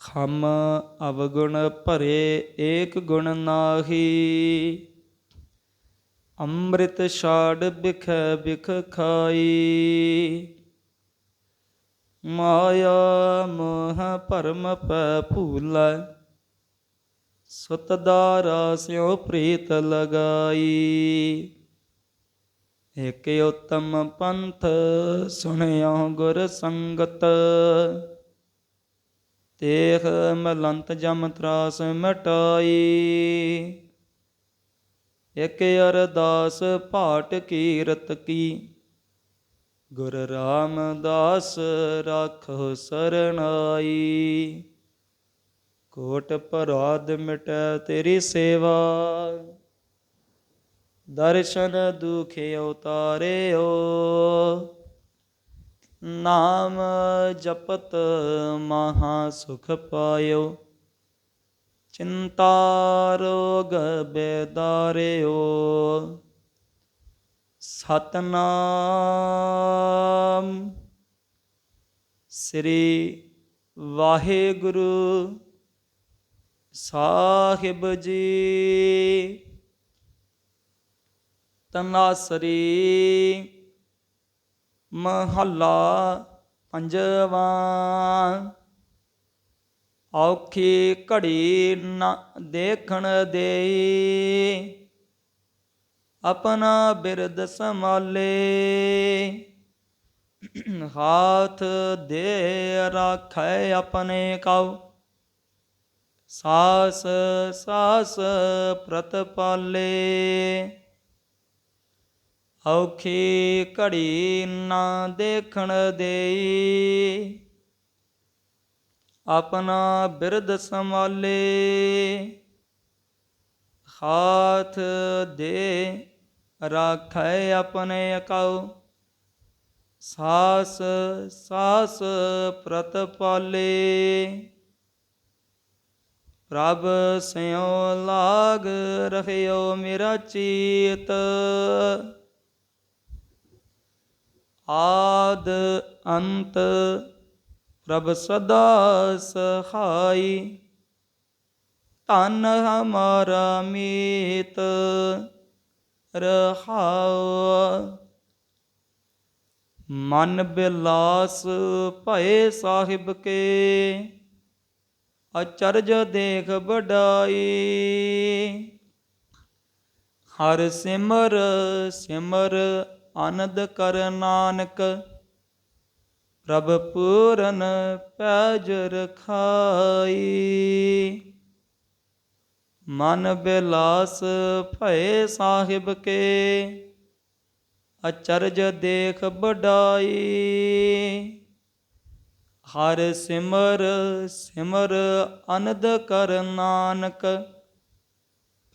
ਖਮ ਅਵਗੁਣ ਭਰੇ ਏਕ ਗੁਣ ਨਾਹੀ। ਅੰਮ੍ਰਿਤ ਛਾੜ ਬਿਖ ਬਿਖ ਖਾਈ। ਮਾਇਆ ਮੋਹ ਭਰਮ ਪੈ ਭੂਲੈ। ਸੁਤ ਦਾਰਾ ਸਿਉ ਪ੍ਰੀਤ ਲਗਾਈ। ਇਕ ਉਤਮ ਪੰਥ ਸੁਣਿਓ ਗੁਰ ਸੰਗਤ। ਤੇਖ ਮਲੰਤ ਜਮ ਤਰਾਸ ਮਟਾਈ। ਇਕ ਅਰਦਾਸ ਭਾਟ ਕੀਰਤ ਕੀ। ਗੁਰ ਰਾਮਦਾਸ ਰਾਖੋ ਸਰਣਾਈ। ਕੋਟ ਪਰਾਧ ਮਿਟੈ ਤੇਰੀ ਸੇਵਾ। ਦਰਸ਼ਨ ਦੁਖੇ ਉਤਾਰਿਓ। ਨਾਮ ਜਪਤ ਮਹਾ ਸੁਖ ਪਾਇਓ। ਚਿੰਤਾ ਰੋਗ ਬੇਦਾਰਿਓ। ਸਤਨਾਮ। ਸ੍ਰੀ ਵਾਹਿਗੁਰੂ ਸਾਹਿਬ ਜੀ। ਤਨਾਸਰੀ। ਮਹੱਲਾ ਪੰਜਵਾਂ। ਔਖੀ ਘੜੀ ਨਾ ਦੇਖਣ ਦੇਈ। ਆਪਣਾ ਬਿਰਦ ਸੰਭਾਲੇ। ਹਾਥ ਦੇ ਰਾਖੈ ਆਪਣੇ ਕਉ। ਸਾਸ ਸਾਸ ਪ੍ਰਤਪਾਲੇ। ਔਖੀ ਘੜੀ ਨਾ ਦੇਖਣ ਦੇਈ। ਆਪਣਾ ਬਿਰਦ ਸੰਭਾਲੇ। ਹਾਥ ਦੇ ਰਾਖੈ ਆਪਣੇ ਕਉ ਸਾਸ ਸਾਸ ਪ੍ਰਤ ਪਾਲੇ। ਪ੍ਰਭ ਸਿਉ ਲਾਗ ਰਹਿਓ ਮੇਰਾ ਚੀਤ। ਆਦ ਅੰਤ ਪ੍ਰਭ ਸਦਾ ਸਹਾਈ। ਧਨ ਹਮਾਰਾ ਮੀਤ ਰਹਾਉ। ਮਨ ਬਿਲਾਸ ਭਏ ਸਾਹਿਬ ਕੇ, ਅਚਰਜ ਦੇਖ ਬਡਾਈ ਹਰ ਸਿਮਰ ਸਿਮਰ ਆਨੰਦ ਕਰ ਨਾਨਕ, ਪ੍ਰਭ ਪੂਰਨ ਪੈਜ ਰਖਾਈ। ਮਨ ਬਿਲਾਸ ਭਏ ਸਾਹਿਬ ਕੇ, ਅਚਰਜ ਦੇਖ ਬਡਾਈ ਹਰ ਸਿਮਰ ਸਿਮਰ ਅਨੰਦ ਕਰ ਨਾਨਕ